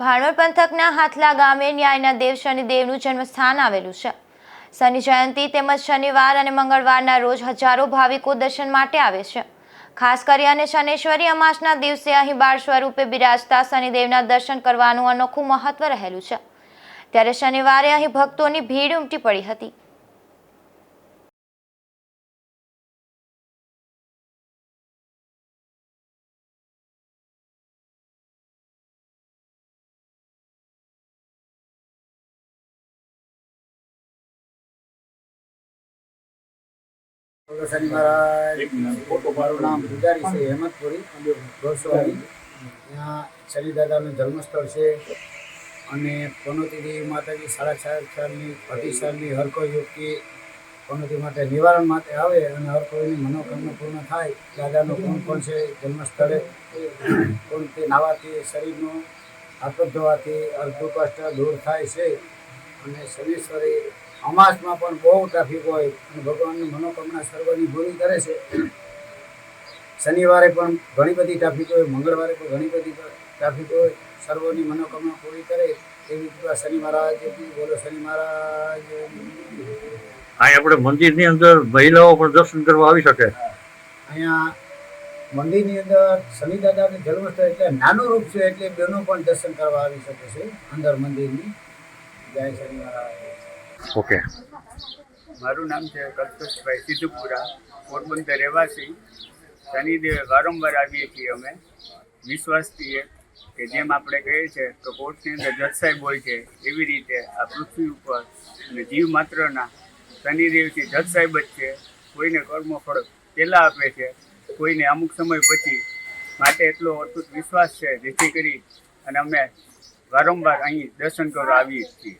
ભાણવડ પંથકના હાથલા ગામે ન્યાયના દેવ શનિદેવનું જન્મસ્થાન આવેલું છે. શનિ જયંતિ તેમજ શનિવાર અને મંગળવારના રોજ હજારો ભાવિકો દર્શન માટે આવે છે. ખાસ કરી અને શનેશ્વરી અમાસના દિવસે અહીં બાળ સ્વરૂપે બિરાજતા શનિદેવના દર્શન કરવાનું અનોખું મહત્વ રહેલું છે. ત્યારે શનિવારે અહીં ભક્તોની ભીડ ઉમટી પડી હતી. શનિ મહારાજ મારું નામ પૂજારી છે હેમંતપુરી. ગોસ્વામી ત્યાં શનિ દાદાનું જન્મસ્થળ છે અને પનોતી દેવી માતાજી સાડા ચાર સાલની અઢી સાલની હર કોઈ વ્યક્તિ પનોતી માટે નિવારણ માટે આવે અને હર કોઈની મનોકામના પૂર્ણ થાય. દાદાનું કોણ કોણ છે જન્મસ્થળે કોણ તે નાવાથી શરીરનું હાથ ધોવાથી અર્ધું કષ્ટ દૂર થાય છે અને શનીશ્વરી અમાસમાં પણ બહુ ટ્રાફિક હોય અને ભગવાનની મનોકામના સર્વની પૂરી કરે છે. શનિવારે પણ ઘણી બધી ટ્રાફિક હોય મંગળવારે પણ ઘણી બધી ટ્રાફિક હોય સર્વની મનોકામના પૂરી કરે એવી કૃપા શનિ મહારાજ બોલો શનિ મહારાજ. અહીં આપણે મંદિરની અંદર મહિલાઓ પણ દર્શન કરવા આવી શકે. અહીંયા મંદિરની અંદર શનિ દાદાનું જન્મસ્થળ એટલે નાનું રૂપ છે એટલે બહેનો પણ દર્શન કરવા આવી શકે છે અંદર મંદિરની. જય શનિ મહારાજ. ઓકે. મારું નામ છે કલ્પેશભાઈ સિદ્ધપુરા. પોરબંદર રહેવાસી. શનિદેવે વારંવાર આવીએ છીએ અમે. વિશ્વાસથી કે જેમ આપણે કહીએ છીએ તો કોર્ટની અંદર જજ સાહેબ હોય છે, એવી રીતે આ પૃથ્વી ઉપર અને જીવ માત્રના શનિદેવથી જજ સાહેબ જ છે. કોઈને કર્મફળ પહેલાં આપે છે, કોઈને અમુક સમય પછી. માટે એટલો અતૂટ વિશ્વાસ છે જેથી કરી અને અમે વારંવાર અહીં દર્શન કરવા આવીએ છીએ.